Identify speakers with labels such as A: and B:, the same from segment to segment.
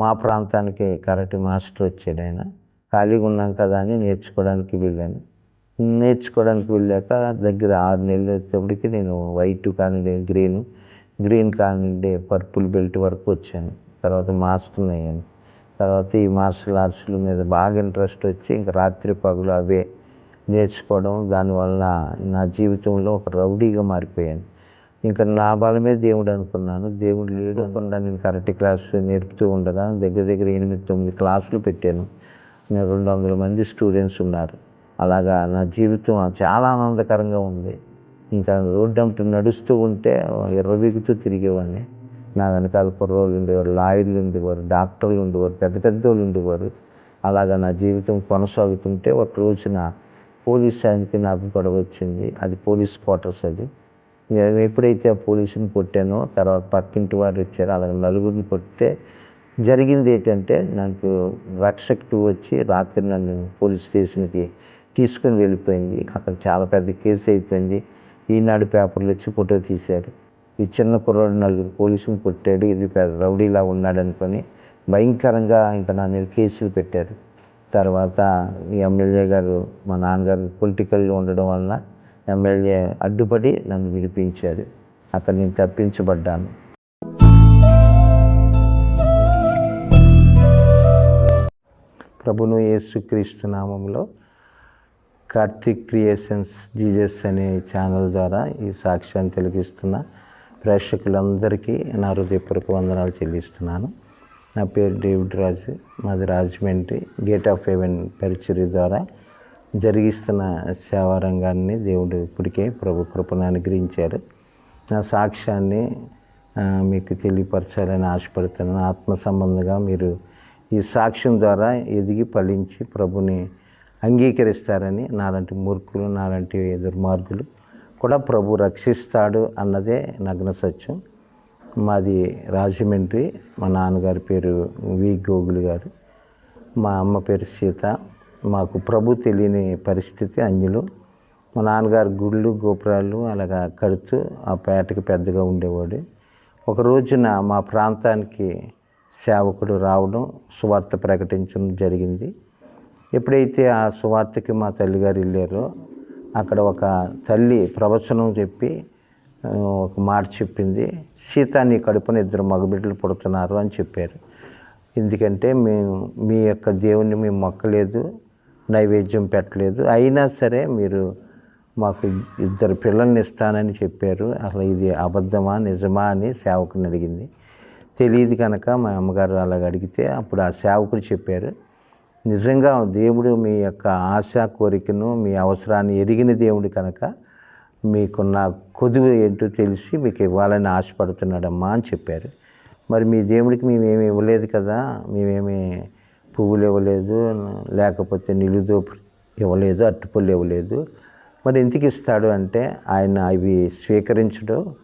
A: మా ప్రాంతానికి karate master వచ్చాడు ఆయన. ఖాళీగా ఉన్నాం కదా అని నేర్చుకోవడానికి వెళ్ళాను. నేర్చుకోవడానికి వెళ్ళాక దగ్గర ఆరు నెలలు వచ్చేప్పటికి నేను వైట్ కానివ్వండి గ్రీన్ గ్రీన్ కానివ్వండి పర్పుల్ బెల్ట్ వరకు వచ్చాను. తర్వాత మాస్టర్ని అయ్యాను. తర్వాత ఈ మార్షల్ ఆర్ట్స్ల మీద బాగా ఇంట్రెస్ట్ వచ్చి ఇంకా రాత్రి పగులు అవే నేర్చుకోవడం దానివల్ల నా జీవితంలో ఒక రౌడీగా మారిపోయాను. ఇంకా నా బలమే దేవుడు అనుకున్నాను. దేవుడు లేడు అనుకుండా నేను కరెక్ట్ క్లాస్ నేర్పుతూ ఉండగా దగ్గర దగ్గర ఎనిమిది తొమ్మిది క్లాసులు పెట్టాను. నేను రెండు వందల మంది స్టూడెంట్స్ ఉన్నారు. అలాగా నా జీవితం చాలా ఆనందకరంగా ఉంది. ఇంకా రోడ్డు అంటూ నడుస్తూ ఉంటే ఎర్రబీగుతూ తిరిగేవాడిని. నా వెనకాల కుర్రోళ్ళు ఉండేవారు లాయర్లు ఉండేవారు డాక్టర్లు ఉండేవారు పెద్ద పెద్ద వాళ్ళు ఉండేవారు. అలాగా నా జీవితం కొనసాగుతుంటే ఒక రోజున పోలీస్ స్టేషన్కి నాకు గొడవ వచ్చింది. అది పోలీస్ క్వార్టర్స్ అది. ఎప్పుడైతే ఆ పోలీసుని కొట్టానో తర్వాత పక్కింటి వారు వచ్చారు అలాగే నలుగురిని కొడితే జరిగింది ఏంటంటే నాకు రక్షకుడు వచ్చి రాత్రి నన్ను పోలీస్ స్టేషన్కి తీసుకుని వెళ్ళిపోయింది. అక్కడ చాలా పెద్ద కేసు అయిపోయింది. ఈనాడు పేపర్లు వచ్చి ఫోటో తీశారు. ఈ చిన్న కుర్రాడు నలుగురు పోలీసుని కొట్టాడు. ఇది పెద్ద రౌడీలా ఉన్నాడు అనుకొని భయంకరంగా ఇంకా నా మీద కేసులు పెట్టారు. తర్వాత ఎమ్మెల్యే గారు మా నాన్నగారు పొలిటికల్గా ఉండడం వలన ఎమ్మెల్యే అడ్డుపడి నన్ను విడిపించారు అతన్ని తప్పించబడ్డాను ప్రభును యేసుక్రీస్తు నామంలో కార్తిక్ క్రియేషన్స్ జీజస్ అనే ఛానల్ ద్వారా ఈ సాక్ష్యాన్ని తెలిగిస్తున్న ప్రేక్షకులందరికీ నా హృదయపూర్వక వందనాలు చెల్లిస్తున్నాను. నా పేరు డేవిడ్ రాజు. మాది రాజమండ్రి గేట్ ఆఫ్ హెవెన్ పరిచర్య ద్వారా జరిగిస్తున్న సేవా రంగాన్ని దేవుడు ఇప్పటికే ప్రభు కృపను అనుగ్రహించారు. నా సాక్ష్యాన్ని మీకు తెలియపరచాలని ఆశపడుతున్నాను. ఆత్మ సంబంధంగా మీరు ఈ సాక్ష్యం ద్వారా ఎదిగి ఫలించి ప్రభుని అంగీకరిస్తారని నాలాంటి మూర్ఖులు నాలాంటి దుర్మార్గులు కూడా ప్రభు రక్షిస్తాడు అన్నదే నగ్న సత్యం. మాది రాజమండ్రి మా నాన్నగారి పేరు వి. గోగులు గారు మా అమ్మ పేరు సీత. మాకు ప్రభు తెలియని పరిస్థితి అన్యులు. మా నాన్నగారు గుళ్ళు గోపురాలు అలాగా కడుతూ ఆ పేటకి పెద్దగా ఉండేవాడు. ఒక రోజున మా ప్రాంతానికి సేవకుడు రావడం సువార్త ప్రకటించడం జరిగింది. ఎప్పుడైతే ఆ సువార్తకి మా తల్లిగారు వెళ్ళారో అక్కడ ఒక తల్లి ప్రవచనం చెప్పి ఒక మాట చెప్పింది. సీత నీ కడుపున ఇద్దరు మగబిడ్డలు పుడుతున్నారు అని చెప్పారు. ఎందుకంటే మేము మీ యొక్క దేవుణ్ణి మేము మొక్కలేదు. నైవేద్యం పెట్టలేదు. అయినా సరే మీరు మాకు ఇద్దరు పిల్లల్ని ఇస్తానని చెప్పారు. అసలు ఇది అబద్ధమా నిజమా అని సేవకుని అడిగింది. తెలియదు కనుక మా అమ్మగారు అలాగ అడిగితే అప్పుడు ఆ సేవకుడు చెప్పారు నిజంగా దేవుడు మీ యొక్క ఆశ కోరికను మీ అవసరాన్ని ఎరిగిన దేవుడు కనుక మీకున్న కొదువు ఏంటో తెలిసి మీకు ఇవ్వాలని ఆశపడుతున్నాడమ్మా అని చెప్పారు. మరి మీ దేవుడికి మేమేమి ఇవ్వలేదు కదా మేమేమి పువ్వులు ఇవ్వలేదు లేకపోతే నిలుదోపులు ఇవ్వలేదు అట్టుపళ్ళు ఇవ్వలేదు. మరి ఎందుకు ఇస్తాడు అంటే ఆయన అవి స్వీకరించడం.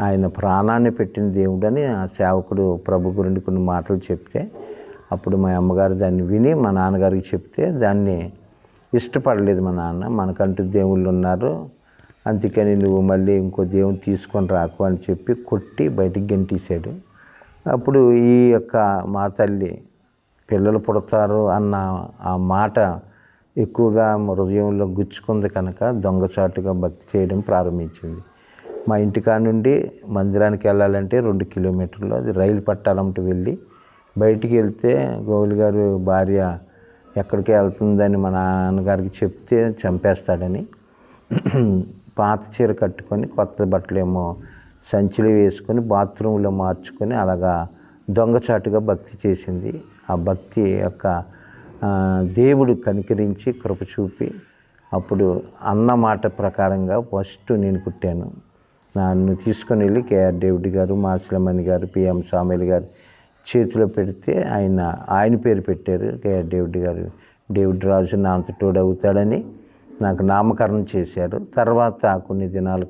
A: ఆయన ప్రాణాన్ని పెట్టిన దేవుడని ఆ సేవకుడు ప్రభు గురించి కొన్ని మాటలు చెప్తే అప్పుడు మా అమ్మగారు దాన్ని విని మా నాన్నగారికి చెప్తే దాన్ని ఇష్టపడలేదు మా నాన్న. మనకంటూ దేవుళ్ళు ఉన్నారు. అందుకని నువ్వు మళ్ళీ ఇంకో దేవుని తీసుకొని రాకు అని చెప్పి కొట్టి బయటికి గెంటేశాడు. అప్పుడు ఈ యొక్క మా తల్లి పిల్లలు పుడతారు అన్న ఆ మాట ఎక్కువగా హృదయంలో గుచ్చుకుంది కనుక దొంగచాటుగా భక్తి చేయడం ప్రారంభించింది. మా ఇంటికాడ నుండి మందిరానికి వెళ్ళాలంటే రెండు కిలోమీటర్లు అది రైలు పట్టాలంటే వెళ్ళి బయటికి వెళ్తే గోవులు గారు భార్య ఎక్కడికి వెళ్తుందని మా నాన్నగారికి చెప్తే చంపేస్తాడని పాత చీర కట్టుకొని కొత్త బట్టలేమో సంచిలో వేసుకొని బాత్రూంలో మార్చుకొని అలాగా దొంగచాటుగా భక్తి చేసింది. ఆ భక్తి యొక్క దేవుడు కనికరించి కృప చూపి అప్పుడు అన్న మాట ప్రకారంగా ఫస్ట్ నేను పుట్టాను. నన్ను తీసుకొని వెళ్ళి కేఆర్ డేవిడ్ గారు మాసిలమణి గారు పిఎం స్వామిలు గారు చేతిలో పెడితే ఆయన ఆయన పేరు పెట్టారు కేఆర్ డేవిడ్ గారు. డేవిడ్ రాజు నా అంత అవుతాడని నాకు నామకరణం చేశారు. తర్వాత కొన్ని దినాలు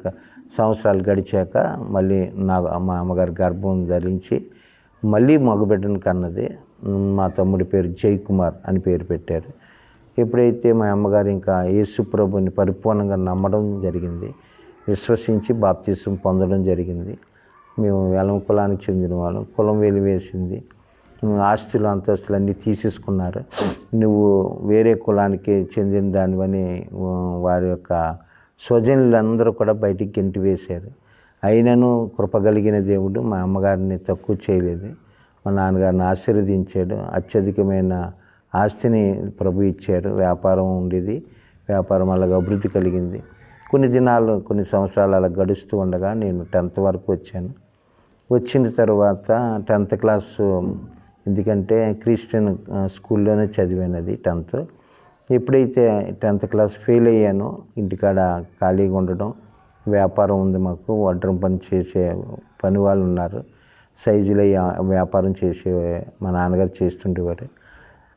A: సంవత్సరాలు గడిచాక మళ్ళీ నా మా అమ్మగారి గర్భం ధరించి మళ్ళీ మగబిడ్డను కన్నది. మా తమ్ముడి పేరు జై కుమార్ అని పేరు పెట్టారు. ఎప్పుడైతే మా అమ్మగారు ఇంకా యేసు ప్రభుని పరిపూర్ణంగా నమ్మడం జరిగింది విశ్వసించి బాప్తీసం పొందడం జరిగింది. మేము వెలం కులానికి చెందిన వాళ్ళం కులం వెలివేసింది ఆస్తులు అంతస్తులు అన్నీ తీసేసుకున్నారు. నువ్వు వేరే కులానికి చెందిన దానివని వారి యొక్క స్వజనులందరూ కూడా బయటికి గెంటి వేశారు. అయినను కృపగలిగిన దేవుడు మా అమ్మగారిని తక్కువ చేయలేదు. మా నాన్నగారిని ఆశీర్వదించాడు. అత్యధికమైన ఆస్తిని ప్రభు ఇచ్చారు. వ్యాపారం ఉండేది. వ్యాపారం అలాగ అభివృద్ధి కలిగింది. కొన్ని దినాలు కొన్ని సంవత్సరాలు అలా గడుస్తూ ఉండగా నేను టెన్త్ వరకు వచ్చాను. వచ్చిన తర్వాత టెన్త్ క్లాస్ ఎందుకంటే క్రిస్టియన్ స్కూల్లోనే చదివానది టెన్త్. ఎప్పుడైతే టెన్త్ క్లాస్ ఫెయిల్ అయ్యానో ఇంటికాడ ఖాళీగా ఉండడం వ్యాపారం ఉంది మాకు వడ్రం పని చేసే పని వాళ్ళు ఉన్నారు. సైజులు వ్యాపారం చేసే మా నాన్నగారు చేస్తుండేవారు.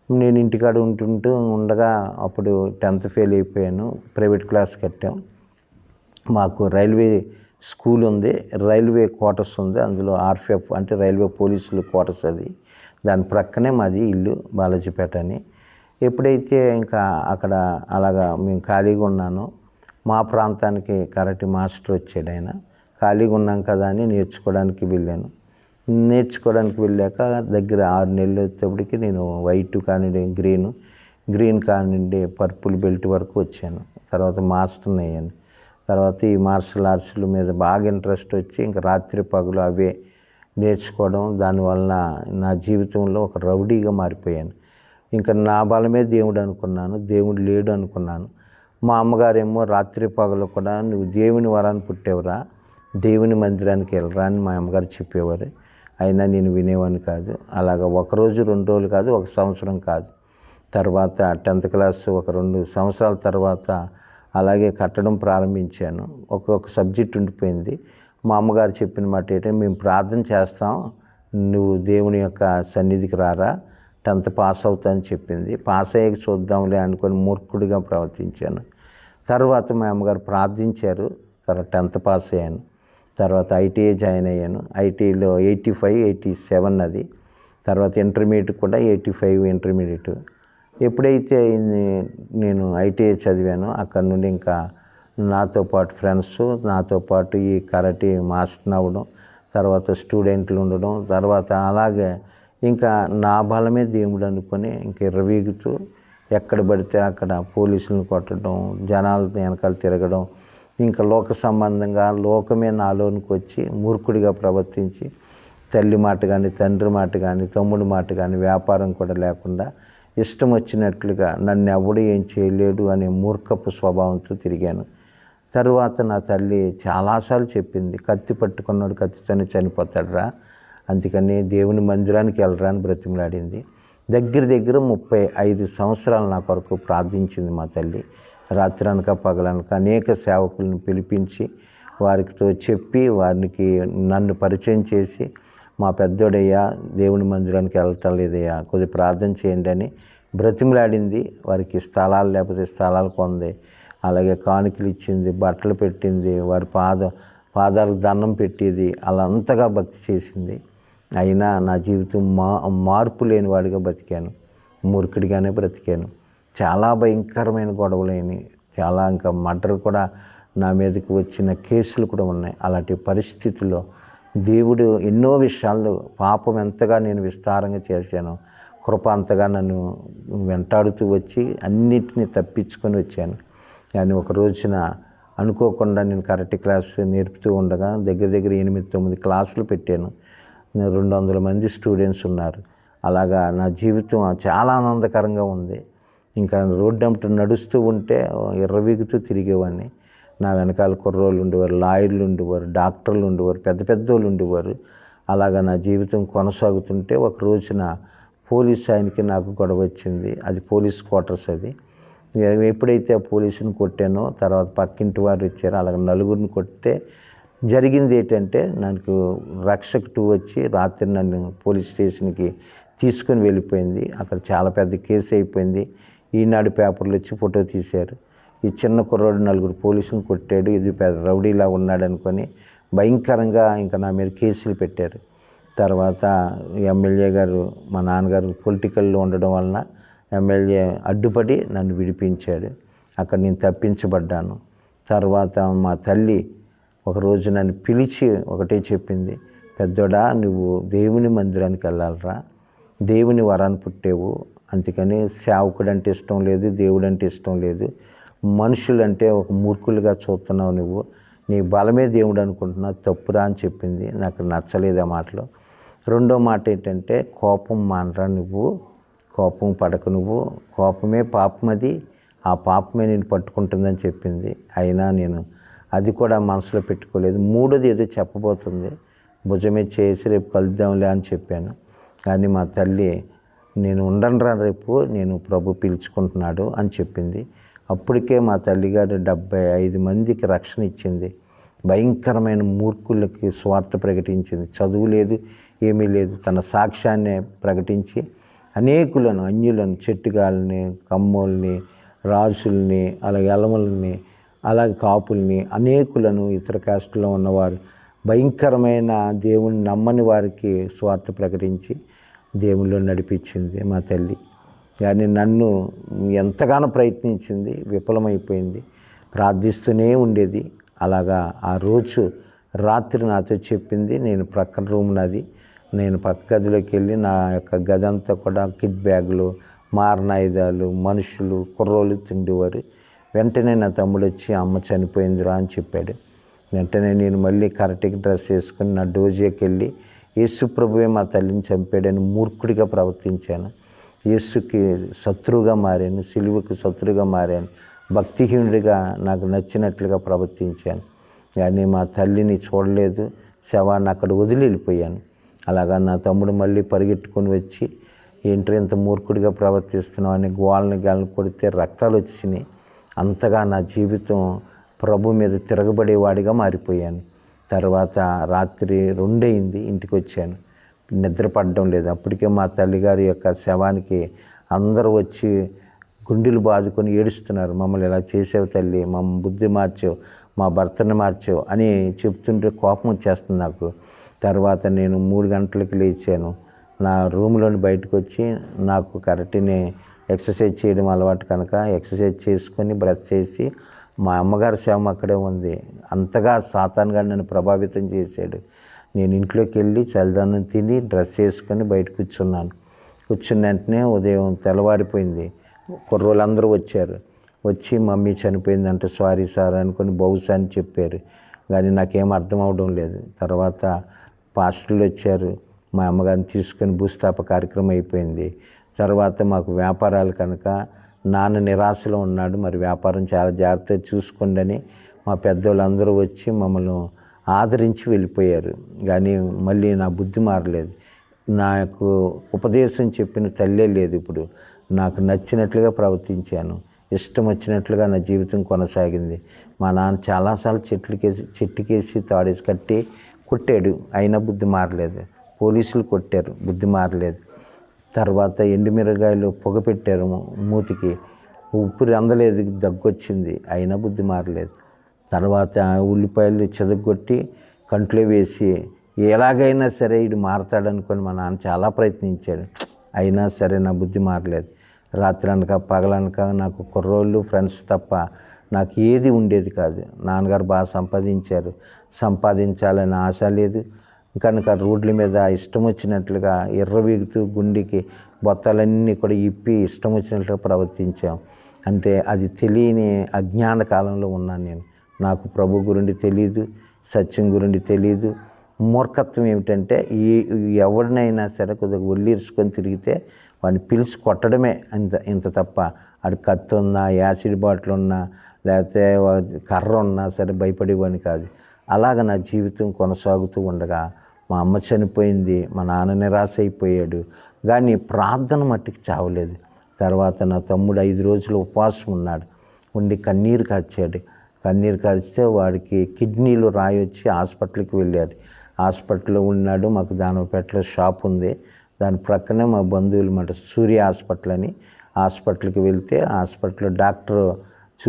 A: నేను ఇంటికాడ ఉంటుంటూ ఉండగా అప్పుడు టెన్త్ ఫెయిల్ అయిపోయాను ప్రైవేట్ క్లాస్ కట్టాం. మాకు రైల్వే స్కూల్ ఉంది రైల్వే క్వార్టర్స్ ఉంది అందులో ఆర్ఫిఎఫ్ అంటే రైల్వే పోలీసులు క్వార్టర్స్ అది. దాని ప్రక్కనే మాది ఇల్లు బాలాజీపేట అని ఎప్పుడైతే ఇంకా అక్కడ అలాగా మేము ఖాళీగా ఉన్నాను మా ప్రాంతానికి కరాటే మాస్టర్ వచ్చాడు ఆయన. ఖాళీగా ఉన్నాం కదా అని నేర్చుకోవడానికి వెళ్ళాను. నేర్చుకోవడానికి వెళ్ళాక దగ్గర ఆరు నెలలు వచ్చేటప్పటికి నేను వైట్ కానివ్వండి గ్రీన్. గ్రీన్ కానివ్వండి పర్పుల్ బెల్ట్ వరకు వచ్చాను. తర్వాత మాస్టర్ని అయ్యాను. తర్వాత ఈ మార్షల్ ఆర్ట్స్ల మీద బాగా ఇంట్రెస్ట్ వచ్చి ఇంకా రాత్రి పగలు అవే నేర్చుకోవడం దానివల్ల నా జీవితంలో ఒక రౌడీగా మారిపోయాను. ఇంకా నా బలమే దేవుడు అనుకున్నాను దేవుడు లేడు అనుకున్నాను. మా అమ్మగారేమో రాత్రి పగలు కూడా నువ్వు దేవుని వరాన్ని పుట్టేవరా దేవుని మందిరానికి వెళ్ళరా అని మా అమ్మగారు చెప్పేవారు. అయినా నేను వినేవాడిని కాదు. అలాగ ఒకరోజు రెండు రోజులు కాదు ఒక సంవత్సరం కాదు. తర్వాత టెన్త్ క్లాస్ ఒక రెండు సంవత్సరాల తర్వాత అలాగే కట్టడం ప్రారంభించాను. ఒక్కొక్క సబ్జెక్ట్ ఉండిపోయింది. మా అమ్మగారు చెప్పిన మాట ఏంటంటే మేము ప్రార్థన చేస్తాం. నువ్వు దేవుని యొక్క సన్నిధికి రారా. టెన్త్ పాస్ అవుతా అని చెప్పింది. పాస్ అయ్యాక చూద్దాంలే అనుకొని మూర్ఖుడిగా ప్రవర్తించాను. తర్వాత మా అమ్మగారు ప్రార్థించారు. తర్వాత టెన్త్ పాస్ అయ్యాను. తర్వాత ఐటీఐ జాయిన్ అయ్యాను. ఐటీలో ఎయిటీ ఫైవ్ ఎయిటీ సెవెన్ అది. తర్వాత ఇంటర్మీడియట్ కూడా ఎయిటీ ఫైవ్ ఇంటర్మీడియట్. ఎప్పుడైతే నేను ఐటీఐ చదివానో అక్కడ నుండి ఇంకా నాతో పాటు ఫ్రెండ్స్ నాతో పాటు ఈ కరాటే మాస్టర్ అవ్వడం తర్వాత స్టూడెంట్లు ఉండడం తర్వాత అలాగే ఇంకా నా బలమే దేవుడు అనుకొని ఇంక ఇరవీగుతూ ఎక్కడ పడితే అక్కడ పోలీసులను కొట్టడం జనాలు వెనకాల తిరగడం ఇంకా లోక సంబంధంగా లోకమే నాలోనికి వచ్చి మూర్ఖుడిగా ప్రవర్తించి తల్లి మాట కానీ తండ్రి మాట కానీ తమ్ముడి మాట కానీ వ్యాపారం కూడా లేకుండా ఇష్టం వచ్చినట్లుగా నన్ను ఎవడు ఏం చేయలేడు అనే మూర్ఖపు స్వభావంతో తిరిగాను. తరువాత నా తల్లి చాలాసార్లు చెప్పింది కత్తి పట్టుకున్నాడు కత్తితోనే చనిపోతాడురా అందుకని దేవుని మందిరానికి వెళ్ళరా అని బ్రతిమలాడింది. దగ్గర దగ్గర ముప్పై ఐదు సంవత్సరాలు నా కొరకు ప్రార్థించింది మా తల్లి. రాత్రనక పగలనక అనేక సేవకులను పిలిపించి వారితో చెప్పి వారికి నన్ను పరిచయం చేసి మా పెద్దోడయ్యా దేవుని మందిరానికి వెళ్తలేదయ్యా కొద్ది ప్రార్థన చేయండి అని బ్రతిమలాడింది. వారికి స్థలాలు లేకపోతే స్థలాలు కొంది. అలాగే కానుకలు ఇచ్చింది బట్టలు పెట్టింది వారి పాద పాదాలకు దండం పెట్టేది. అలా అంతగా భక్తి చేసింది. అయినా నా జీవితం మా మార్పు లేని వాడిగా బతికాను. మూర్ఖుడిగానే బ్రతికాను. చాలా భయంకరమైన గొడవలేని చాలా ఇంకా మర్డర్ కూడా నా మీదకి వచ్చిన కేసులు కూడా ఉన్నాయి. అలాంటి పరిస్థితుల్లో దేవుడు ఎన్నో విషయాలు పాపం ఎంతగా నేను విస్తారంగా చేశాను కృప అంతగా నన్ను వెంటాడుతూ వచ్చి అన్నిటిని తప్పించుకొని వచ్చాను. కానీ ఒక రోజున అనుకోకుండా నేను కరెక్ట్ క్లాస్ నేర్పుతూ ఉండగా దగ్గర దగ్గర ఎనిమిది తొమ్మిది క్లాసులు పెట్టాను. రెండు వందల మంది స్టూడెంట్స్ ఉన్నారు. అలాగా నా జీవితం చాలా ఆనందకరంగా ఉంది. ఇంకా రోడ్డు అంట నడుస్తూ ఉంటే ఎర్రవీగుతూ తిరిగేవాడిని. నా వెనకాల కుర్రోళ్ళు ఉండేవారు లాయర్లు ఉండేవారు డాక్టర్లు ఉండేవారు పెద్ద పెద్ద వాళ్ళు ఉండేవారు. అలాగా నా జీవితం కొనసాగుతుంటే ఒక రోజున పోలీస్ ఆయనకి నాకు గొడవ వచ్చింది. అది పోలీస్ క్వార్టర్స్ అది. ఎప్పుడైతే ఆ పోలీసుని కొట్టానో తర్వాత పక్కింటి వారు వచ్చారో. అలాగ నలుగురిని కొడితే జరిగింది ఏంటంటే నాకు రక్షక్ టూ వచ్చి రాత్రి నన్ను పోలీస్ స్టేషన్కి తీసుకొని వెళ్ళిపోయింది. అక్కడ చాలా పెద్ద కేసు అయిపోయింది. ఈనాడు పేపర్లు వచ్చి ఫోటో తీశారు. ఈ చిన్న కుర్రాడు నలుగురు పోలీసులు కొట్టాడు. ఇది పెద్ద రౌడీలా ఉన్నాడు అనుకొని భయంకరంగా ఇంకా నా మీద కేసులు పెట్టారు. తర్వాత ఎమ్మెల్యే గారు మా నాన్నగారు పొలిటికల్లో ఉండడం వలన ఎమ్మెల్యే అడ్డుపడి నన్ను విడిపించాడు. అక్కడ నేను తప్పించబడ్డాను. తర్వాత మా తల్లి ఒకరోజు నన్ను పిలిచి ఒకటే చెప్పింది పెద్దోడా నువ్వు దేవుని మందిరానికి వెళ్ళాలరా. దేవుని వరాన్ని పుట్టేవు. అందుకని సేవకుడు అంటే ఇష్టం లేదు దేవుడు అంటే ఇష్టం లేదు. మనుషులంటే ఒక మూర్ఖులుగా చూస్తున్నావు నువ్వు. నీ బలమే దేవుడు అనుకుంటున్నావు తప్పురా అని చెప్పింది. నాకు నచ్చలేదు ఆ మాటలు. రెండో మాట ఏంటంటే కోపం మానరా నువ్వు. కోపం పడక నువ్వు. కోపమే పాపం అది. ఆ పాపమే నేను పట్టుకుంటుందని చెప్పింది. అయినా నేను అది కూడా మనసులో పెట్టుకోలేదు. మూడోది ఏదో చెప్పబోతుంది. భుజమే చేసి రేపు కలుద్దాంలే అని చెప్పాను. కానీ మా తల్లి నేను ఉండనురా రేపు నేను ప్రభు పిలుచుకుంటున్నాడు అని చెప్పింది. అప్పటికే మా తల్లిగారు డెబ్బై ఐదు మందికి రక్షణ ఇచ్చింది. భయంకరమైన మూర్ఖులకి స్వార్థ ప్రకటించింది. చదువు లేదు ఏమీ లేదు తన సాక్ష్యాన్ని ప్రకటించి అనేకులను అన్యులను చెట్టుగాళ్ళని కమ్మోల్ని రాజుల్ని అలాగే ఎలమల్ని అలాగే కాపుల్ని అనేకులను ఇతర కాస్టులో ఉన్నవారు భయంకరమైన దేవుని నమ్మని వారికి స్వార్థ ప్రకటించి దేవుళ్ళు నడిపించింది మా తల్లి. కానీ నన్ను ఎంతగానో ప్రయత్నించింది విఫలమైపోయింది ప్రార్థిస్తూనే ఉండేది. అలాగా ఆ రోజు రాత్రి నాతో చెప్పింది నేను ప్రక్కన రూమ్ నాది. నేను పక్క గదిలోకి వెళ్ళి నా యొక్క గది అంతా కూడా కిడ్ బ్యాగులు మారణాయుధాలు మనుషులు కుర్రోలు తిండేవారు. వెంటనే నా తమ్ముడు వచ్చి అమ్మ చనిపోయిందిరా అని చెప్పాడు. వెంటనే నేను మళ్ళీ కరెక్ట్గా డ్రెస్ వేసుకుని నా డోజేకి వెళ్ళి యేసుప్రభువే మా తల్లిని చంపాడని మూర్ఖుడిగా ప్రవర్తించాను. యేసుకి శత్రువుగా మారాను సిలువకు శత్రువుగా మారాను భక్తిహీనుడిగా నాకు నచ్చినట్లుగా ప్రవర్తించాను. కానీ మా తల్లిని చూడలేదు శవాన్ని అక్కడ వదిలి వెళ్ళిపోయాను. అలాగా నా తమ్ముడు మళ్ళీ పరిగెట్టుకొని వచ్చి ఏంటో ఇంత మూర్ఖుడిగా ప్రవర్తిస్తున్నావు? అని గోళ్ళని గాలని కొడితే రక్తాలు వచ్చినాయి అంతగా నా జీవితం ప్రభు మీద తిరగబడేవాడిగా మారిపోయాను. తర్వాత రాత్రి రెండయింది ఇంటికి వచ్చాను నిద్రపడడం లేదు. అప్పటికే మా తల్లిగారి యొక్క శవానికి అందరూ వచ్చి గుండెలు బాదుకొని ఏడుస్తున్నారు. మమ్మల్ని ఇలా చేసావు తల్లి మా బుద్ధి మార్చావు మా భర్తని మార్చావు అని చెప్తుంటే కోపం వచ్చేస్తుంది నాకు. తర్వాత నేను మూడు గంటలకు లేచాను. నా రూమ్లోని బయటకు వచ్చి నాకు కరెక్ట్ని ఎక్సర్సైజ్ చేయడం అలవాటు కనుక ఎక్సర్సైజ్ చేసుకొని బ్రష్ చేసి మా అమ్మగారి శవం అక్కడే ఉంది. అంతగా సాతాన్గా నన్ను ప్రభావితం చేశాడు. నేను ఇంట్లోకి వెళ్ళి చలిదానం తిని డ్రెస్ వేసుకొని బయట కూర్చున్నాను. కూర్చున్న వెంటనే ఉదయం తెల్లవారిపోయింది. కుర్రోళ్ళందరూ వచ్చారు. వచ్చి మమ్మీ చనిపోయిందంటే సారీ సార్ అనుకొని బహుశా అని చెప్పారు. కానీ నాకేం అర్థం అవడం లేదు. తర్వాత పాస్టర్లు వచ్చారు. మా అమ్మగారిని తీసుకొని భూస్థాప కార్యక్రమం అయిపోయింది. తర్వాత మాకు వ్యాపారాలు కనుక నాన్న నిరాశలో ఉన్నాడు. మరి వ్యాపారం చాలా జాగ్రత్తగా చూసుకోండి అని మా పెద్దోళ్ళందరూ వచ్చి మమ్మల్ని ఆదరించి వెళ్ళిపోయారు. కానీ మళ్ళీ నా బుద్ధి మారలేదు. నాకు ఉపదేశం చెప్పిన తల్లే లేదు ఇప్పుడు. నాకు నచ్చినట్లుగా ప్రవర్తించాను. ఇష్టం వచ్చినట్లుగా నా జీవితం కొనసాగింది. మా నాన్న చాలాసార్లు చెట్లకేసి చెట్టుకేసి తాడేసి కట్టి కొట్టాడు. అయినా బుద్ధి మారలేదు. పోలీసులు కొట్టారు. బుద్ధి మారలేదు. తర్వాత ఎండుమిరగాయలు పొగ పెట్టారు మూతికి. ఉప్పురి అందలేదు దగ్గొచ్చింది. అయినా బుద్ధి మారలేదు. తర్వాత ఉల్లిపాయలు చెదగొట్టి కంట్లో వేసి ఎలాగైనా సరే ఇడు మారతాడనుకొని మా నాన్న చాలా ప్రయత్నించాడు. అయినా సరే నా బుద్ధి మారలేదు. రాత్రి అనక పగలనక నాకు కుర్రోళ్ళు ఫ్రెండ్స్ తప్ప నాకు ఏది ఉండేది కాదు. నాన్నగారు బాగా సంపాదించారు. సంపాదించాలని ఆశ లేదు. కనుక రోడ్ల మీద ఇష్టం వచ్చినట్లుగా ఎర్రవీగుతూ గుండెకి బొత్తాలన్నీ కూడా ఇప్పి ఇష్టం వచ్చినట్లుగా ప్రవర్తించాం. అంటే అది తెలియని అజ్ఞాన కాలంలో ఉన్నాను నేను. నాకు ప్రభు గురించి తెలియదు సత్యం గురించి తెలియదు మూర్ఖత్వం ఏమిటంటే ఈ ఎవరినైనా సరే కొద్దిగా ఒల్లిర్చుకొని తిరిగితే వాడిని పిలిచి కొట్టడమే ఇంత ఇంత తప్ప. ఆడు కత్తి ఉన్నా యాసిడ్ బాటిల్ ఉన్నా లేకపోతే కర్ర ఉన్నా సరే భయపడేవాడిని కాదు. అలాగ నా జీవితం కొనసాగుతూ ఉండగా మా అమ్మ చనిపోయింది మా నాన్న నిరాశ అయిపోయాడు. కానీ ప్రార్థన మట్టికి చావలేదు. తర్వాత నా తమ్ముడు ఐదు రోజులు ఉపవాసం ఉన్నాడు. ఉండి కన్నీరు కాచాడు. కన్నీరు కాచితే వాడికి కిడ్నీలు రాయి వచ్చి హాస్పిటల్కి వెళ్ళాడు. హాస్పిటల్లో ఉన్నాడు మాకు దానిపేటలో షాప్ ఉంది. దాని ప్రక్కనే మా బంధువులు మాట సూర్య హాస్పిటల్ అని. హాస్పిటల్కి వెళ్తే హాస్పిటల్లో డాక్టర్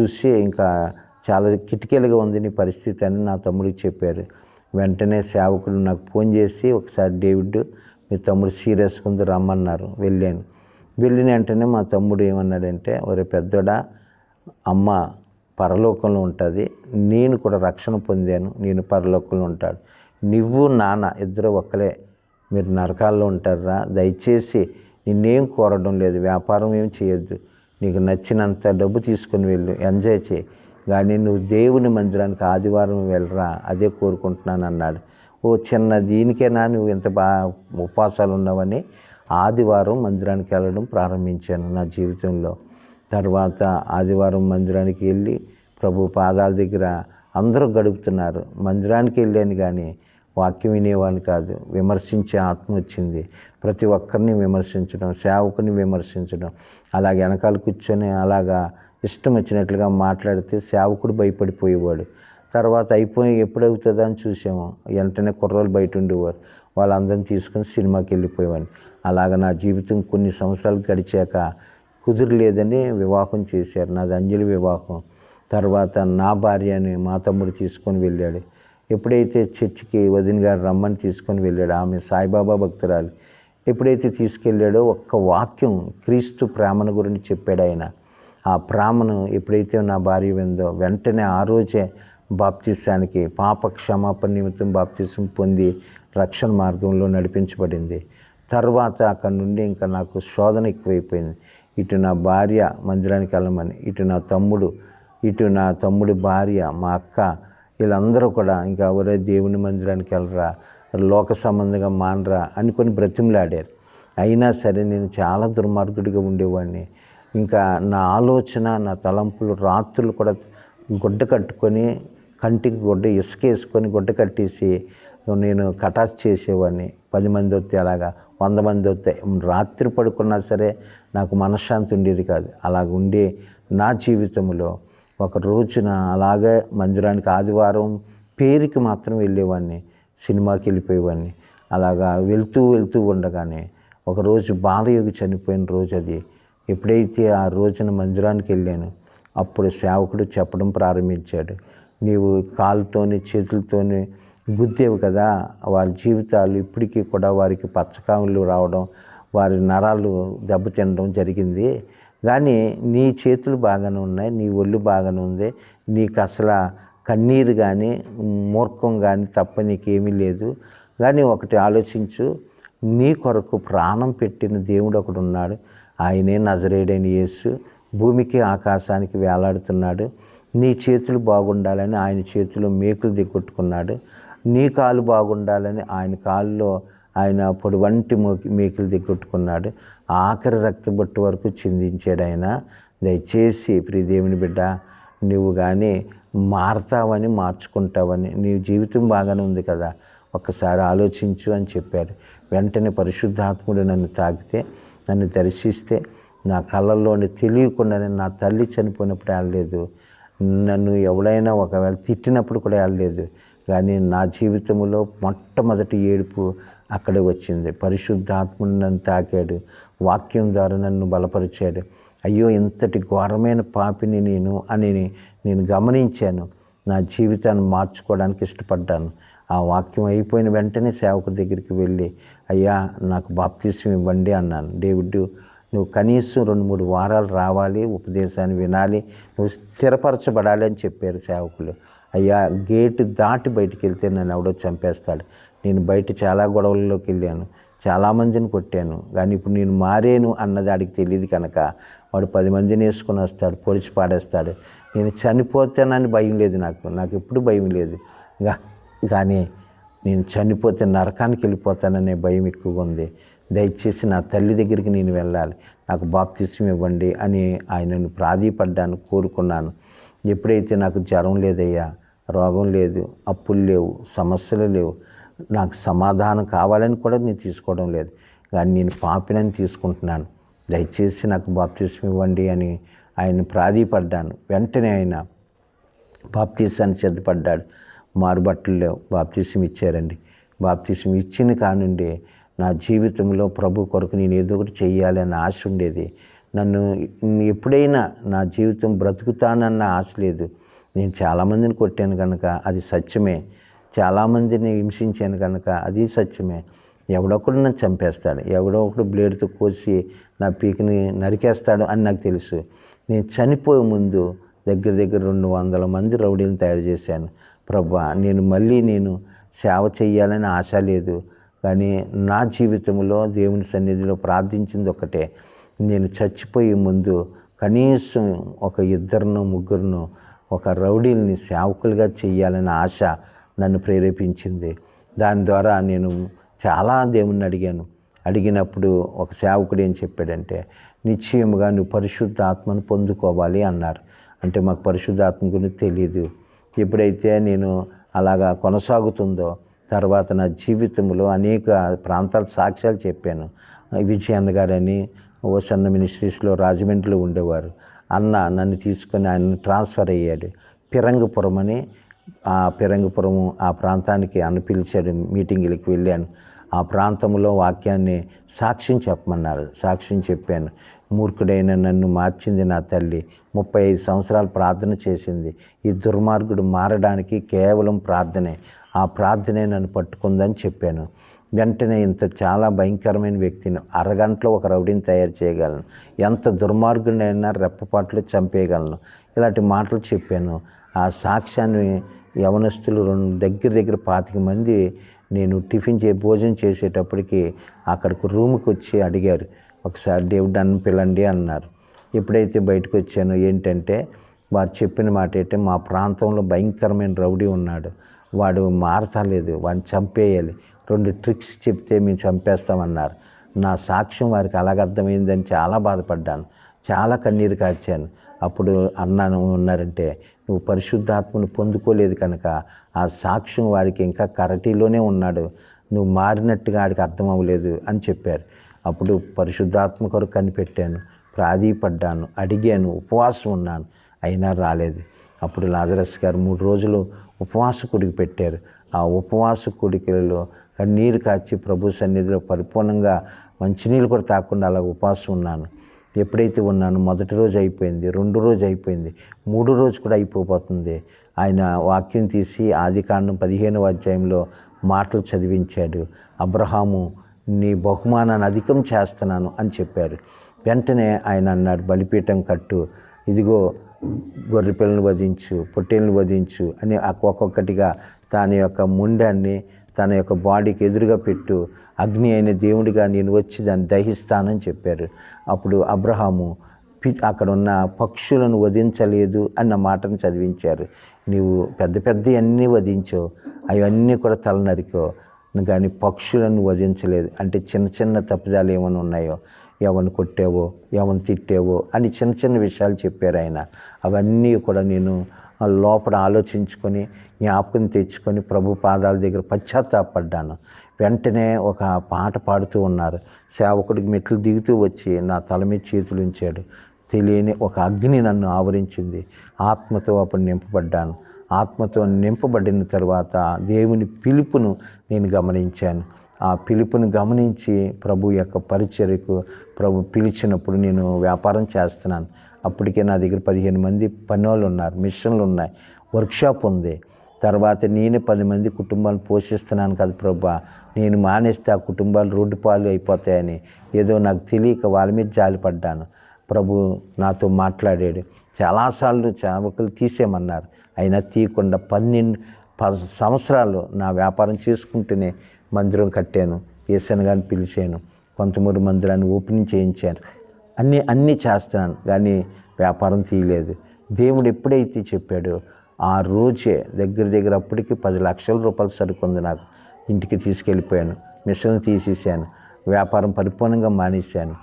A: చూసి ఇంకా చాలా కిటికీలుగా ఉంది నీ పరిస్థితి అని నా తమ్ముడికి చెప్పారు. వెంటనే సేవకుడు నాకు ఫోన్ చేసి ఒకసారి డేవిడ్ మీ తమ్ముడు సీరియస్ ఉంది రమ్మన్నారు వెళ్ళాను. వెళ్ళిన వెంటనే మా తమ్ముడు ఏమన్నాడంటే ఒరే పెద్దోడా అమ్మ పరలోకంలో ఉంటుంది నేను కూడా రక్షణ పొందాను నేను పరలోకంలో ఉంటాడు. నువ్వు నాన్న ఇద్దరు ఒక్కలే మీరు నరకాల్లో ఉంటారా? దయచేసి నిన్నేం కోరడం లేదు వ్యాపారం ఏం చేయొద్దు నీకు నచ్చినంత డబ్బు తీసుకొని వెళ్ళు ఎంజాయ్ చేయి. కానీ నువ్వు దేవుని మందిరానికి ఆదివారం వెళ్ళరా? అదే కోరుకుంటున్నాను అన్నాడు ఓ చిన్న దీనికైనా నువ్వు ఇంత బా ఉపవాసాలు ఉన్నావని ఆదివారం మందిరానికి వెళ్ళడం ప్రారంభించాను నా జీవితంలో. తర్వాత ఆదివారం మందిరానికి వెళ్ళి ప్రభు పాదాల దగ్గర అందరూ గడుపుతున్నారు. మందిరానికి వెళ్ళాను కానీ వాక్యం వినేవాడిని కాదు. విమర్శించే ఆత్మ వచ్చింది. ప్రతి ఒక్కరిని విమర్శించడం సేవకుని విమర్శించడం అలాగే వెనకాల కూర్చొని అలాగా ఇష్టం వచ్చినట్లుగా మాట్లాడితే సేవకుడు భయపడిపోయేవాడు. తర్వాత అయిపోయి ఎప్పుడు అవుతుందా అని చూసాము. వెంటనే కుర్రోలు బయట ఉండేవారు వాళ్ళందరిని తీసుకొని సినిమాకి వెళ్ళిపోయేవాడిని అలాగ నా జీవితం కొన్ని సంవత్సరాలు గడిచాక కుదురులేదని వివాహం చేశారు. నాది అంజలి వివాహం. తర్వాత నా భార్యని మా తమ్ముడు తీసుకొని వెళ్ళాడు. ఎప్పుడైతే చర్చికి వదిన గారు రమ్మని తీసుకొని వెళ్ళాడు ఆమె సాయిబాబా భక్తురాలు. ఎప్పుడైతే తీసుకెళ్ళాడో ఒక్క వాక్యం క్రీస్తు ప్రేమను గురించి చెప్పాడు ఆయన. ఆ ప్రేమను ఎప్పుడైతే నా భార్య విందో వెంటనే ఆ రోజే బాప్తిసానికి పాప క్షమాపణ నిమిత్తం బాప్తిసం పొంది రక్షణ మార్గంలో నడిపించబడింది. తర్వాత అక్కడి నుండి ఇంకా నాకు శోధన ఎక్కువైపోయింది. ఇటు నా భార్య మందిరానికి వెళ్ళమని ఇటు నా తమ్ముడు ఇటు నా తమ్ముడి భార్య మా అక్క వీళ్ళందరూ కూడా ఇంకా ఎవరే దేవుని మందిరానికి వెళ్ళరా లోక సంబంధంగా మానరా అని కొన్ని బ్రతిమలాడారు. అయినా సరే నేను చాలా దుర్మార్గుడిగా ఉండేవాడిని. ఇంకా నా ఆలోచన నా తలంపులు రాత్రులు కూడా గుడ్డ కట్టుకొని కంటికి గుడ్డ ఇసుక వేసుకొని గుడ్డ కట్టేసి నేను కటాస్ చేసేవాడిని. పది మంది వస్తే అలాగా వంద మంది వస్తే రాత్రి పడుకున్నా సరే నాకు మనశ్శాంతి ఉండేది కాదు. అలాగ ఉండే నా జీవితంలో ఒక రోజున అలాగే మందిరానికి ఆదివారం పేరుకి మాత్రం వెళ్ళేవాడిని సినిమాకి వెళ్ళిపోయేవాడిని. అలాగా వెళ్తూ వెళ్తూ ఉండగానే ఒకరోజు బాలయోగి చనిపోయిన రోజు అది. ఎప్పుడైతే ఆ రోజున మందిరానికి వెళ్ళాను అప్పుడు సేవకుడు చెప్పడం ప్రారంభించాడు. నీవు కాలుతోని చేతులతోని గుద్దేవు కదా వాళ్ళ జీవితాలు ఇప్పటికీ కూడా వారికి పచ్చకాములు రావడం వారి నరాలు దెబ్బతినడం జరిగింది. కానీ నీ చేతులు బాగానే ఉన్నాయి నీ ఒళ్ళు బాగానే ఉంది నీకు అసలు కన్నీరు కానీ మూర్ఖం కానీ తప్ప నీకేమీ లేదు. కానీ ఒకటి ఆలోచించు నీ కొరకు ప్రాణం పెట్టిన దేవుడు ఒకడు ఉన్నాడు ఆయనే నజరేడైన యేసు. భూమికి ఆకాశానికి వేలాడుతున్నాడు. నీ చేతులు బాగుండాలని ఆయన చేతిలో మేకులు దిగొట్టుకున్నాడు. నీ కాలు బాగుండాలని ఆయన కాల్లో ఆయన అప్పుడు వంటి మోకి మేకులు దిగొట్టుకున్నాడు. ఆఖరి రక్తబొట్టు వరకు చిందించాడు ఆయన. దయచేసి ప్రియదేవుని బిడ్డ నువ్వు కానీ మారతావని మార్చుకుంటావని నీ జీవితం బాగానే ఉంది కదా ఒక్కసారి ఆలోచించు అని చెప్పాడు. వెంటనే పరిశుద్ధాత్ముడు నన్ను తాకితే నన్ను దర్శిస్తే నా కళ్ళల్లోని తెలియకుండానే నా తల్లి చనిపోయినప్పుడు వెళ్ళలేదు నన్ను ఎవడైనా ఒకవేళ తిట్టినప్పుడు కూడా వెళ్ళలేదు కానీ నా జీవితంలో మొట్టమొదటి ఏడుపు అక్కడే వచ్చింది. పరిశుద్ధాత్ముడు నన్ను తాకాడు. వాక్యం ద్వారా నన్ను బలపరిచాడు. అయ్యో ఇంతటి ఘోరమైన పాపిని నేను అని నేను గమనించాను. నా జీవితాన్ని మార్చుకోవడానికి ఇష్టపడ్డాను. ఆ వాక్యం అయిపోయిన వెంటనే సేవకుడి దగ్గరికి వెళ్ళి అయ్యా నాకు బాప్తీసం ఇవ్వండి అన్నాను. డేవిడ్ నువ్వు కనీసం రెండు మూడు వారాలు రావాలి ఉపదేశాన్ని వినాలి నువ్వు స్థిరపరచబడాలి అని చెప్పారు సేవకులు. అయ్యా గేటు దాటి బయటికి వెళ్తే నన్ను ఎవడో చంపేస్తాడు. నేను బయట చాలా గొడవల్లోకి వెళ్ళాను చాలామందిని కొట్టాను కానీ ఇప్పుడు నేను మారేను అన్నది ఆడికి తెలియదు కనుక వాడు పది మందిని వేసుకొని వస్తాడు పొడిచి పాడేస్తాడు. నేను చనిపోతానని భయం లేదు నాకు నాకు ఎప్పుడు భయం లేదు. కానీ నేను చనిపోతే నరకానికి వెళ్ళిపోతాననే భయం ఎక్కువగా ఉంది. దయచేసి నా తల్లి దగ్గరికి నేను వెళ్ళాలి. నాకు బాప్తిసం ఇవ్వండి అని ఆయనను ప్రాధీపడ్డాను కోరుకున్నాను. ఎప్పుడైతే నాకు జ్వరం లేదయ్యా రోగం లేదు అప్పులు లేవు సమస్యలు లేవు నాకు సమాధానం కావాలని కూడా నేను తీసుకోవడం లేదు. కానీ నేను పాపినని తీసుకుంటున్నాను. దయచేసి నాకు బాప్తిసం ఇవ్వండి అని ఆయన ప్రాధీపడ్డాను వెంటనే ఆయన బాప్తీసాన్ని సిద్ధపడ్డాడు. మారుబట్టలు లేవు. బాప్తీసం ఇచ్చారండి. బాప్తీసం ఇచ్చిన కానుండి నా జీవితంలో ప్రభు కొరకు నేను ఏదో ఒకటి చెయ్యాలి అన్న ఆశ ఉండేది. నన్ను ఎప్పుడైనా నా జీవితం బ్రతుకుతానన్న ఆశ లేదు. నేను చాలామందిని కొట్టాను కనుక అది సత్యమే. చాలామందిని హింసించాను కనుక అది సత్యమే. ఎవడొకడు నన్ను చంపేస్తాడు. ఎవడో ఒకడు బ్లేడ్తో కోసి నా పీకిని నరికేస్తాడు అని నాకు తెలుసు. నేను చనిపోయే ముందు దగ్గర దగ్గర రెండు వందల మంది రౌడీలను తయారు చేశాను. ప్రభా నేను మళ్ళీ నేను సేవ చేయాలని ఆశ లేదు. కానీ నా జీవితంలో దేవుని సన్నిధిలో ప్రార్థించింది ఒకటే నేను చచ్చిపోయే ముందు కనీసం ఒక ఇద్దరును ముగ్గురును ఒక రౌడీల్ని సేవకులుగా చేయాలనే ఆశ నన్ను ప్రేరేపించింది. దాని ద్వారా నేను చాలా దేవుణ్ణి అడిగాను. అడిగినప్పుడు ఒక సేవకుడు ఏం చెప్పాడంటే నిశ్చయముగా నువ్వు పరిశుద్ధ ఆత్మను పొందుకోవాలి అన్నారు. అంటే మాకు పరిశుద్ధాత్మ గురించి తెలియదు ఎప్పుడైతే నేను అలాగా కొనసాగుతుందో తర్వాత నా జీవితంలో అనేక ప్రాంతాల సాక్ష్యాలు చెప్పాను. విజయ అన్న గారని ఓసన్న మినిస్ట్రీస్లో రాజమండ్రిలో ఉండేవారు. అన్న నన్ను తీసుకొని ఆయన ట్రాన్స్ఫర్ అయ్యాడు. పిరంగపురం అని ఆ పిరంగపురం ఆ ప్రాంతానికి అన్న పిలిచాడు మీటింగ్లకి వెళ్ళాను. ఆ ప్రాంతంలో వాక్యాన్ని సాక్ష్యం చెప్పమన్నారు సాక్ష్యం చెప్పాను. మూర్ఖుడైన నన్ను మార్చింది నా తల్లి. ముప్పై ఐదు సంవత్సరాలు ప్రార్థన చేసింది. ఈ దుర్మార్గుడు మారడానికి కేవలం ప్రార్థనే. ఆ ప్రార్థనే నన్ను పట్టుకుందని చెప్పాను. వెంటనే ఇంత చాలా భయంకరమైన వ్యక్తిని అరగంటలో ఒక రౌడీని తయారు చేయగలను. ఎంత దుర్మార్గుడైనా రెప్పపాట్లు చంపేయగలను. ఇలాంటి మాటలు చెప్పాను. ఆ సాక్ష్యాన్ని యవనస్తులు రెండు దగ్గర దగ్గర పాతిక మంది నేను టిఫిన్ చే భోజనం చేసేటప్పటికి అక్కడికి రూమ్కి వచ్చి అడిగారు. ఒకసారి దేవుడు అన్న పిల్లండి అన్నారు. ఎప్పుడైతే బయటకు వచ్చానో ఏంటంటే వారు చెప్పిన మాట ఏంటంటే మా ప్రాంతంలో భయంకరమైన రౌడీ ఉన్నాడు. వాడు మారతలేదు వాడిని చంపేయాలి. రెండు ట్రిక్స్ చెప్తే మేము చంపేస్తామన్నారు. నా సాక్ష్యం వారికి అలాగ అర్థమైందని చాలా బాధపడ్డాను. చాలా కన్నీరు కాచాను. అప్పుడు అన్నాను ఉన్నారంటే నువ్వు పరిశుద్ధాత్మను పొందుకోలేదు కనుక ఆ సాక్ష్యం వాడికి ఇంకా కరటీలోనే ఉన్నాడు. నువ్వు మారినట్టుగా ఆడికి అర్థం అవ్వలేదు అని చెప్పారు. అప్పుడు పరిశుద్ధాత్మ కొరకు కనిపెట్టాను ప్రాధీపడ్డాను అడిగాను ఉపవాసం ఉన్నాను. అయినా రాలేదు. అప్పుడు లాజరస్ గారు మూడు రోజులు ఉపవాస కుడికి పెట్టారు. ఆ ఉపవాస కుడికలలో కన్నీరు కాచి ప్రభు సన్నిధిలో పరిపూర్ణంగా మంచినీళ్ళు కూడా తాకుండా అలా ఉపవాసం ఉన్నాను. ఎప్పుడైతే ఉన్నానో మొదటి రోజు అయిపోయింది రెండు రోజు అయిపోయింది మూడు రోజు కూడా అయిపోతుంది ఆయన వాక్యం తీసి ఆది కాండం పదిహేనవ అధ్యాయంలో మాటలు చదివించాడు. అబ్రహాము నీ బహుమానాన్ని అధికం చేస్తున్నాను అని చెప్పారు. వెంటనే ఆయన అన్నాడు బలిపీఠం కట్టు ఇదిగో గొర్రెపిల్లను వధించు పొట్టేలను వధించు అని ఒక్కొక్కటిగా తన యొక్క ముండాన్ని తన యొక్క బాడీకి ఎదురుగా పెట్టు అగ్ని అయిన దేవుడిగా నేను వచ్చి దాన్ని దహిస్తానని చెప్పారు. అప్పుడు అబ్రహాము పి- అక్కడ ఉన్న పక్షులను వధించలేదు అన్న మాటను చదివించారు. నీవు పెద్ద పెద్ద అన్నీ వధించో అవన్నీ కూడా తల నరికో కానీ పక్షులను వధించలేదు. అంటే చిన్న చిన్న తప్పిదాలు ఏమైనా ఉన్నాయో? ఎవరిని కొట్టావో? ఎవరిని తిట్టావో? అని చిన్న చిన్న విషయాలు చెప్పారు ఆయన. అవన్నీ కూడా నేను లోపల ఆలోచించుకొని జ్ఞాపకం తెచ్చుకొని ప్రభు పాదాల దగ్గర పశ్చాత్తాపడ్డాను. వెంటనే ఒక పాట పాడుతూ ఉన్నారు. సేవకుడికి మెట్లు దిగుతూ వచ్చి నా తల మీద చేతులు ఉంచాడు. తెలియని ఒక అగ్ని నన్ను ఆవరించింది. ఆత్మతో అప్పుడు నింపబడ్డాను. ఆత్మతో నింపబడిన తర్వాత దేవుని పిలుపును నేను గమనించాను. ఆ పిలుపుని గమనించి ప్రభు యొక్క పరిచర్యకు ప్రభు పిలిచినప్పుడు నేను వ్యాపారం చేస్తున్నాను. అప్పటికే నా దగ్గర పదిహేను మంది పనోళ్ళు ఉన్నారు మిషన్లు ఉన్నాయి వర్క్షాప్ ఉంది. తర్వాత నేనే పది మంది కుటుంబాలను పోషిస్తున్నాను కదా ప్రభా. నేను మానేస్తే ఆ కుటుంబాలు రోడ్డు పాలు అయిపోతాయని ఏదో నాకు తెలియక వాళ్ళ మీద జాలిపడ్డాను ప్రభు నాతో మాట్లాడాడు. చాలాసార్లు చావకులు తీసేయమన్నారు. అయినా తీయకుండా పన్నెండు ప సంవత్సరాలు నా వ్యాపారం చేసుకుంటూనే మందిరం కట్టాను ఏసన్ గారిని పిలిచాను కొంతమూరు మందిరాన్ని ఓపెనింగ్ చేయించాను అన్నీ అన్నీ చేస్తున్నాను కానీ వ్యాపారం తీయలేదు. దేవుడు ఎప్పుడైతే చెప్పాడో ఆ రోజే దగ్గర దగ్గర అప్పటికి పది లక్షల రూపాయలు సరుకుంది నాకు. ఇంటికి తీసుకెళ్ళిపోయాను మిషన్ తీసేసాను వ్యాపారం పరిపూర్ణంగా మానేశాను.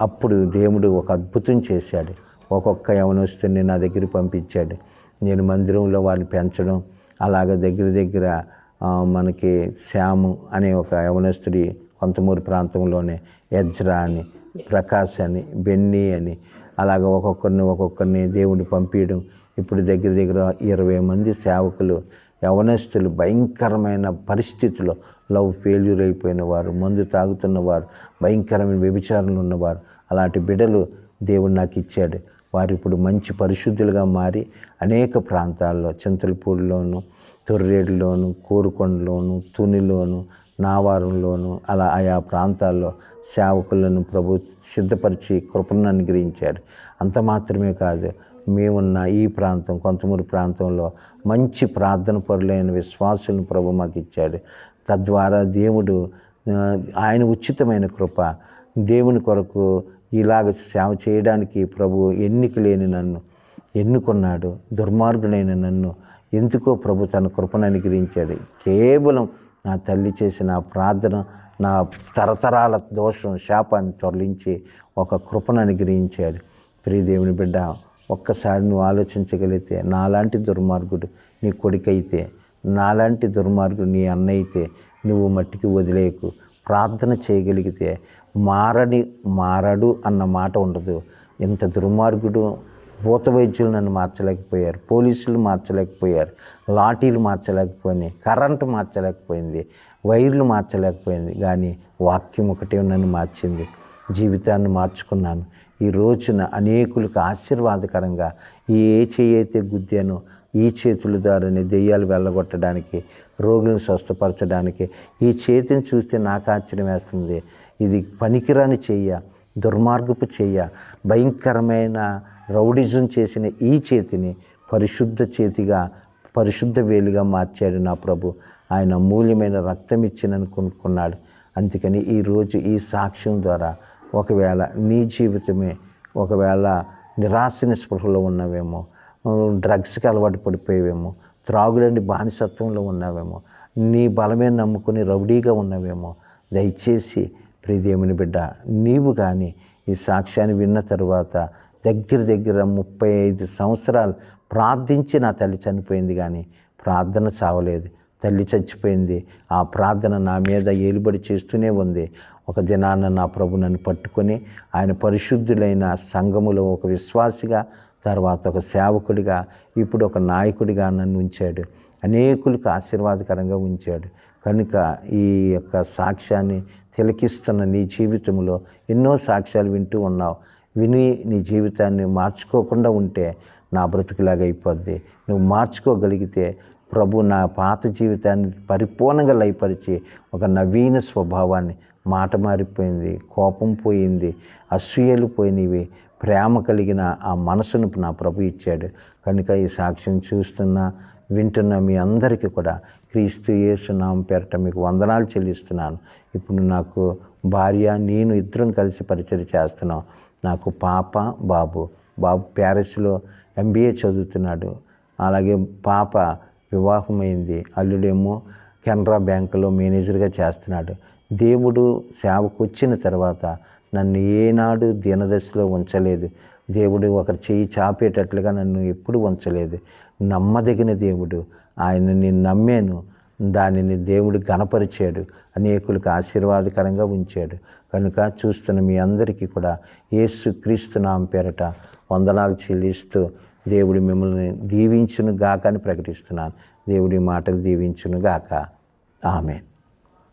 A: అప్పుడు దేవుడు ఒక అద్భుతం చేశాడు. ఒక్కొక్క యవనస్తుని నా దగ్గర పంపించాడు. నేను మందిరంలో వారిని పెంచడం అలాగ దగ్గర దగ్గర మనకి శ్యాము అనే ఒక యవనస్తుడి కొంతమూరు ప్రాంతంలోనే ఎజ్రా అని ప్రకాష్ అని బెన్నీ అని అలాగ ఒక్కొక్కరిని ఒక్కొక్కరిని దేవుడిని పంపించడం ఇప్పుడు దగ్గర దగ్గర ఇరవై మంది సేవకులు యవనస్తులు భయంకరమైన పరిస్థితుల్లో లవ్ ఫెయిల్యూర్ అయిపోయిన వారు మందు తాగుతున్నవారు భయంకరమైన వ్యభిచారంలో ఉన్నవారు. అలాంటి బిడ్డలు దేవుడు నాకు ఇచ్చాడు. వారు ఇప్పుడు మంచి పరిశుద్ధులుగా మారి అనేక ప్రాంతాల్లో చింతలపూడిలోను తొర్రేడులోను కోరుకొండలోను తునిలోను నావారంలోను అలా ఆయా ప్రాంతాల్లో సేవకులను ప్రభు సిద్ధపరిచి కృపను అనుగ్రహించారు. అంత మాత్రమే కాదు మేమున్న ఈ ప్రాంతం కొంతమూరు ప్రాంతంలో మంచి ప్రార్థన పరులైన విశ్వాసులను ప్రభు మాకు ఇచ్చాడు. తద్వారా దేవుడు ఆయన ఉచితమైన కృప దేవుని కొరకు ఇలాగ సేవ చేయడానికి ప్రభు ఎన్నిక లేని నన్ను ఎన్నుకున్నాడు దుర్మార్గుడైన నన్ను ఎందుకో ప్రభు తన కృపను అనుగ్రహించాడు. కేవలం నా తల్లి చేసిన ప్రార్థన నా తరతరాల దోషం శాపాన్ని తొలగించి ఒక కృపను అనుగ్రహించాడు. ప్రియదేవుని బిడ్డ ఒక్కసారి నువ్వు ఆలోచించగలిగితే నాలాంటి దుర్మార్గుడు నీ కొడుకైతే నాలాంటి దుర్మార్గుడు నీ అన్న అయితే నువ్వు మట్టికి వదిలేకు. ప్రార్థన చేయగలిగితే మారని మారడు అన్న మాట ఉండదు. ఇంత దుర్మార్గుడు భూత వైద్యులు నన్ను మార్చలేకపోయారు పోలీసులు మార్చలేకపోయారు లాఠీలు మార్చలేకపోయినాయి కరెంటు మార్చలేకపోయింది వైర్లు మార్చలేకపోయింది కానీ వాక్యం ఒకటే నన్ను మార్చింది. జీవితాన్ని మార్చుకున్నాను. ఈ రోజున అనేకులకు ఆశీర్వాదకరంగా ఏ చేయైతే అయితే గుద్దానో ఈ చేతుల ద్వారానే దెయ్యాలు వెళ్ళగొట్టడానికి రోగులను స్వస్థపరచడానికి ఈ చేతిని చూస్తే నాకు ఆశ్చర్యం వేస్తుంది. ఇది పనికిరాని చెయ్య దుర్మార్గపు చెయ్య భయంకరమైన రౌడిజం చేసిన ఈ చేతిని పరిశుద్ధ చేతిగా పరిశుద్ధ వేలుగా మార్చాడు నా ప్రభు. ఆయన అమూల్యమైన రక్తం ఇచ్చినని కొనుక్కున్నాడు. అందుకని ఈరోజు ఈ సాక్ష్యం ద్వారా ఒకవేళ నీ జీవితమే ఒకవేళ నిరాశని స్పృహలో ఉన్నవేమో డ్రగ్స్కి అలవాటు పడిపోయేవేమో త్రాగులండి బానిసత్వంలో ఉన్నావేమో నీ బలమే నమ్ముకుని రౌడీగా ఉన్నావేమో దయచేసి ప్రియదేవుని బిడ్డ నీవు కానీ ఈ సాక్ష్యాన్ని విన్న తర్వాత దగ్గర దగ్గర ముప్పై ఐదు సంవత్సరాలు ప్రార్థించి నా తల్లి చనిపోయింది కానీ ప్రార్థన చావలేదు. తల్లి చచ్చిపోయింది. ఆ ప్రార్థన నా మీద ఏలుబడి చేస్తూనే ఉంది. ఒక దినాన నా ప్రభు నన్ను పట్టుకొని ఆయన పరిశుద్ధులైన సంఘములో ఒక విశ్వాసిగా తర్వాత ఒక సేవకుడిగా ఇప్పుడు ఒక నాయకుడిగా నన్ను ఉంచాడు. అనేకులకు ఆశీర్వాదకరంగా ఉంచాడు. కనుక ఈ యొక్క సాక్ష్యాన్ని తిలకిస్తున్న నీ జీవితంలో ఎన్నో సాక్ష్యాలు వింటూ ఉన్నావు. విని నీ జీవితాన్ని మార్చుకోకుండా ఉంటే నా బ్రతుకులాగా అయిపోద్ది. నువ్వు మార్చుకోగలిగితే ప్రభు నా పాత జీవితాన్ని పరిపూర్ణంగా లయపరిచి ఒక నవీన స్వభావాన్ని మాట మారిపోయింది కోపం పోయింది అసూయలు పోయినవి ప్రేమ కలిగిన ఆ మనసును నా ప్రభు ఇచ్చాడు. కనుక ఈ సాక్ష్యం చూస్తున్న వింటున్న మీ అందరికీ కూడా క్రీస్తు యేసునామ పేరట మీకు వందనాలు చెల్లిస్తున్నాను. ఇప్పుడు నాకు భార్య నేను ఇద్దరం కలిసి పరిచయం చేస్తున్నాం. నాకు పాప బాబు. బాబు ప్యారిస్లో ఎంబీఏ చదువుతున్నాడు. అలాగే పాప వివాహమైంది. అల్లుడేమో కెనరా బ్యాంకులో మేనేజర్గా చేస్తున్నాడు. దేవుడు సేవకు వచ్చిన తర్వాత నన్ను ఏనాడు దీనదశలో ఉంచలేదు. దేవుడు ఒకరి చెయ్యి చాపేటట్లుగా నన్ను ఎప్పుడు ఉంచలేదు. నమ్మదగిన దేవుడు. ఆయనని నమ్మాను. దానిని దేవుడు గణపరిచాడు అనేకులకు ఆశీర్వాదకరంగా ఉంచాడు. కనుక చూస్తున్న మీ అందరికీ కూడా యేసు క్రీస్తు నామ పేరట వందనాలు చెల్లిస్తూ దేవుడు మిమ్మల్ని దీవించును గాక అని ప్రకటిస్తున్నాను. దేవుడి మాటలు దీవించును గాక ఆమెన్.